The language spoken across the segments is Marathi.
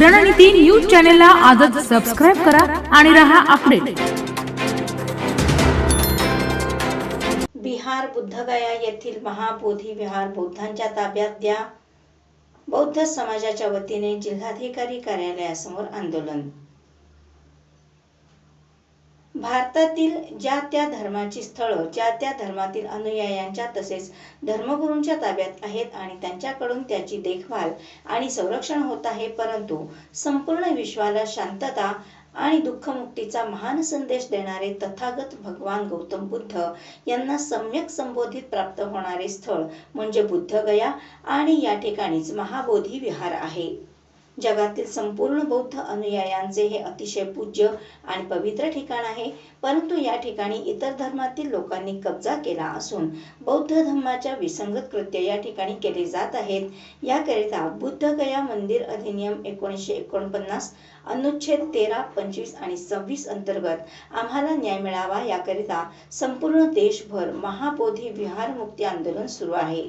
रणनीती न्यूज चॅनलला आजच सबस्क्राईब करा आणि रहा अपडेट बिहार बुद्धगया येथील महाबोधी विहार बौद्धांच्या ताब्यात द्या. बौद्ध समाजाच्या वतीने जिल्हाधिकारी कार्यालयासमोर आंदोलन. भारतातील ज्या त्या धर्माची स्थळं ज्या त्या धर्मातील अनुयायांच्या तसेच धर्मगुरूंच्या ताब्यात आहेत आणि त्यांच्याकडून त्याची देखभाल आणि संरक्षण होत आहे परंतु संपूर्ण विश्वाला शांतता आणि दुःखमुक्तीचा महान संदेश देणारे तथागत भगवान गौतम बुद्ध यांना सम्यक संबोधित प्राप्त होणारे स्थळ म्हणजे बुद्धगया आणि या ठिकाणीच महाबोधी विहार आहे. जगातील संपूर्ण बौद्ध अनुयायांचे हे अतिशय पूज्य आणि पवित्र ठिकाण आहे. परंतु या ठिकाणी इतर धर्मातील लोकांनी कब्जा केला असून बौद्ध धर्माच्या विसंगत कृत्य या ठिकाणी केले जात आहेत. याकरिता बुद्धगया मंदिर अधिनियम एकोणीसशे एकोणपन्नास अनुच्छेद तेरा पंचवीस आणि सव्वीस अंतर्गत आम्हाला न्याय मिळावा. याकरिता संपूर्ण देशभर महाबोधी विहार मुक्ती आंदोलन सुरू आहे.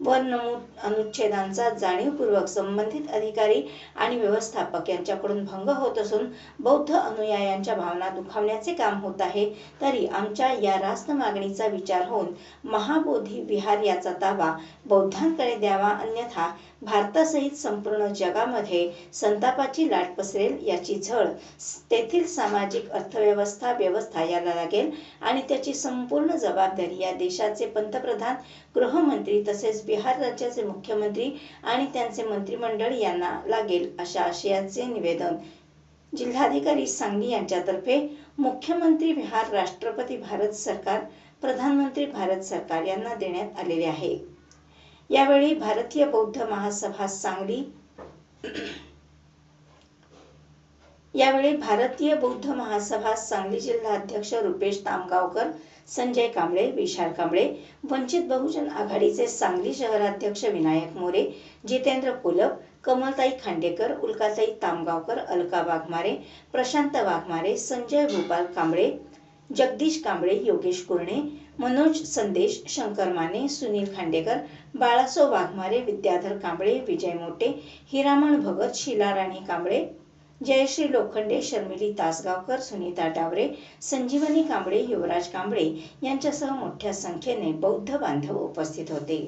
वर नमूद अनुच्छेदांचा जाणीवपूर्वक संबंधित अधिकारी आणि व्यवस्थापक यांच्याकडून भंग होत असून बौद्ध अनुयायांच्या भावना दुखावण्याचे काम होत आहे तरी आमच्या या रास्त मागणीचा विचार होऊन महाबोधी विहार याचा ताबा बौद्धांकडे द्यावा अन्यथा भारतासहित संपूर्ण जगामध्ये संतापाची लाट पसरेल याची झळ तेथील सामाजिक अर्थव्यवस्था व्यवस्था याला लागेल आणि त्याची संपूर्ण जबाबदारी या देशाचे पंतप्रधान गृहमंत्री तसेच बिहार राज्याचे मुख्यमंत्री आणि त्यांचे मंत्रिमंडळ यांना लागेल अशा आशयाचे निवेदन जिल्हाधिकारी सांगली यांच्यातर्फे मुख्यमंत्री बिहार राष्ट्रपती भारत सरकार प्रधानमंत्री भारत सरकार यांना देण्यात आलेले आहे. यावेळी भारतीय बौद्ध महासभा सांगली. यावेळी भारतीय बौद्ध महासभा सांगली जिल्हा अध्यक्ष रुपेश तामगावकर संजय कांबळे विशाल कांबळे वंचित बहुजन आघाडीचे सांगली शहराध्यक्ष विनायक मोरे जितेंद्र कोलप कमलताई खांडेकर उल्काताई तामगावकर अलका वाघमारे प्रशांत वाघमारे संजय गोपाल कांबळे जगदीश कांबळे योगेश कुर्णे मनोज संदेश शंकर माने सुनील खांडेकर बाळासो वाघमारे विद्याधर कांबळे विजय मोटे हिरामण भगत शीला राणी कांबळे जयश्री लोखंडे शर्मिली तासगावकर सुनीता डावरे संजीवनी कांबळे युवराज कांबळे यांच्यासह मोठ्या संख्येने बौद्ध बांधव उपस्थित होते.